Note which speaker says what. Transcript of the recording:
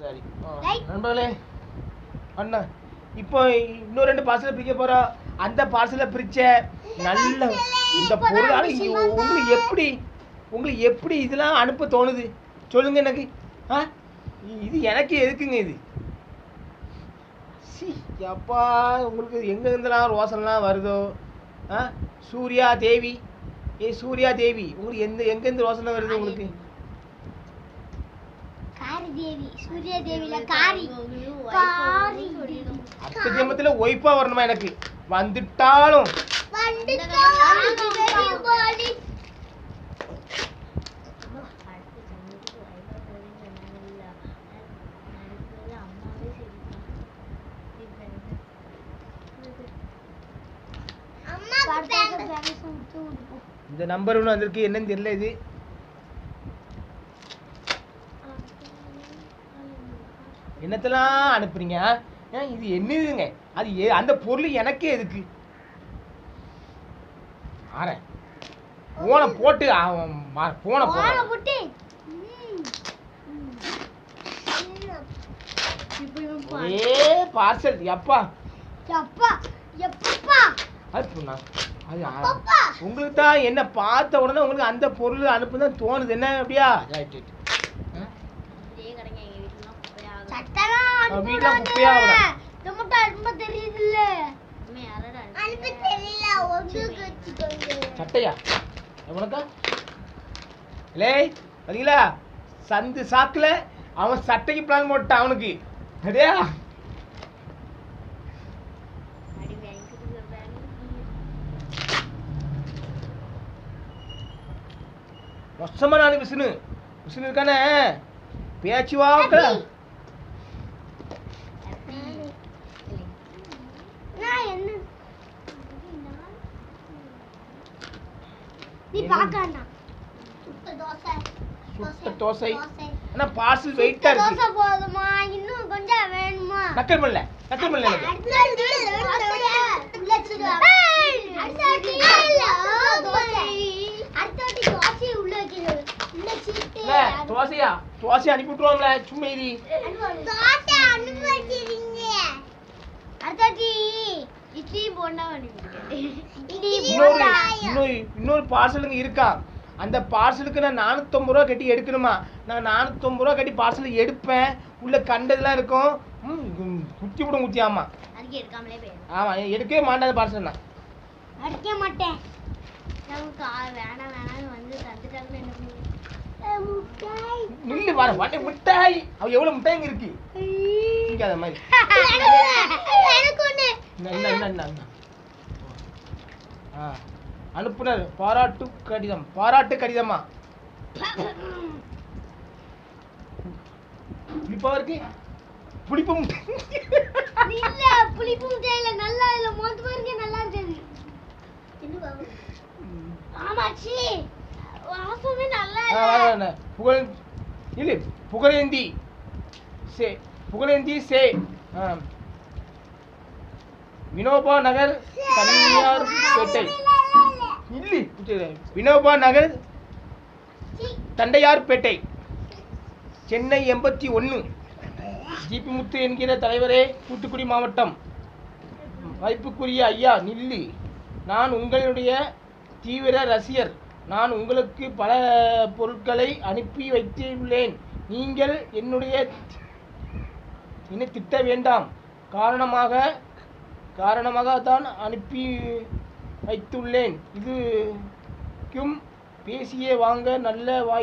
Speaker 1: சரி. நண்பர்களே அண்ணா இப்போ இன்னும் ரெண்டு பார்சலை பிரிக்க போறோம் அந்த பார்சலை பிரிச்ச நல்ல இந்த பொருள் ஆனா இங்க உங்களுக்கு எப்படி உங்களுக்கு எப்படி இதெல்லாம் அனுப்ப தோணுது? சொல்லுங்க எனக்கு. ஆ? இது எனக்கு எதுக்குங்க இது? சி அப்பா உங்களுக்கு எங்க இருந்தெல்லாம் ரோசன்லாம் வருதோ? ஆ? சூர்யா தேவி. ஏ சூர்யா தேவி உங்களுக்கு எந்த எங்கேருந்து ரோசனை வருது உங்களுக்கு?
Speaker 2: தேவி சூர்யா தேவில காரி. காரி.
Speaker 1: அத்த ஜென்மத்துல ஒய்ஃபா வரணுமா எனக்கு? வந்துட்டாலும். இந்த நம்பர் ஒன்று வந்திருக்கு. என்னன்னு தெரியல இது. என்னத்தெல்லாம் அனுப்புறீங்க? ஏன் இது என்னதுங்க? அது ஏ- அந்த பொருள் எனக்கே எதுக்கு? ஆறேன். போனை போட்டு போனை போட. ஒரே பார்சல் எப்பா?
Speaker 2: எப்பா எப்பா
Speaker 1: அது. உங்களுக்கு தான் என்ன பார்த்த உடனே உங்களுக்கு அந்த பொருள் அனுப்புதான் தோணுது. என்ன அப்படியா? ரைட் ரைட் வீட்டுல குப்பையா
Speaker 2: தெரியுதுல்ல.
Speaker 1: சட்டையா? உனக்கா? லே பாத்தீங்களா சந்து சாக்குல? அவன் சட்டைக்கு பிளான் போட்டான் அவனுக்கு. சரியா? வருஷமா நாலு விசுனு. விசுனு இருக்கானே? பேச்சு வாக்க
Speaker 2: நான் என்ன நீ தோசை.
Speaker 1: சுட்ட தோசை.
Speaker 2: தோசை?
Speaker 1: ஆனா பார்சல் வெயிட்டா
Speaker 2: சுட்ட
Speaker 1: இருக்கு.
Speaker 2: தோசை போதுமா இன்னும் கொஞ்சம் வேணுமா
Speaker 1: நக்கல் பண்ணல. நக்கல் பண்ணல தோசையா தோசை அனுப்பி விட்டுருவாங்களே சும்மா இது இன்னொரு இன்னொரு இன்னொரு பார்சலுங்க இருக்கா? அந்த பார்சலுக்கு நான் நானூற்றம்பது ரூபா கட்டி எடுக்கணுமா? நான் நானூற்றம்பது ரூபா கட்டி பார்சல் எடுப்பேன். உள்ள கண்டதெல்லாம் இருக்கும். ம், குத்தி விடும் குத்தி ஆமா.
Speaker 2: எடுக்காமலே போயிடும்.
Speaker 1: ஆமா எடுக்கவே மாட்டேன் பார்சல் நான்.
Speaker 2: அடிக்க மாட்டேன்?
Speaker 1: நில்லு வர வண்டி மிட்டாய். அவ எவ்வளவு மிட்டாய்ங்க இருக்கு? இங்க அந்த மாதிரி.
Speaker 2: எனக்கு ஒண்ணு.
Speaker 1: இந்தா, இந்தா. ஆ. அனுப்புனர். பாராட்டு கடிதம். பாராட்டு கடிதமா? புளிப்பா இருக்கு. புளிப்பு முட்டை.
Speaker 2: இல்ல புளிப்பு முட்டையில நல்லா இல்ல. மோந்து பாருங்க நல்லா இருந்தது. ஆமாச்சி. வாசமே நல்லா இல்ல.
Speaker 1: புகழ் இல்லை புகழேந்தி. சே புகழேந்தி சே. வினோபா நகர் தனியார் பேட்டை. இல்லை. வினோபா நகர் தண்டையார்பேட்டை சென்னை எண்பத்தி ஒன்று ஜிபி முத்து என்கிற தலைவரே தூத்துக்குடி மாவட்டம். வைப்புக்குரிய ஐயா நில்லு. நான் உங்களுடைய தீவிர ரசிகர். நான் உங்களுக்கு பல பொருட்களை அனுப்பி வைத்துள்ளேன். நீங்கள் என்னுடைய இனி திட்ட வேண்டாம். காரணமாக காரணமாக தான் அனுப்பி வைத்துள்ளேன். இதுக்கும் பேசியே வாங்க நல்ல வாய்ப்பு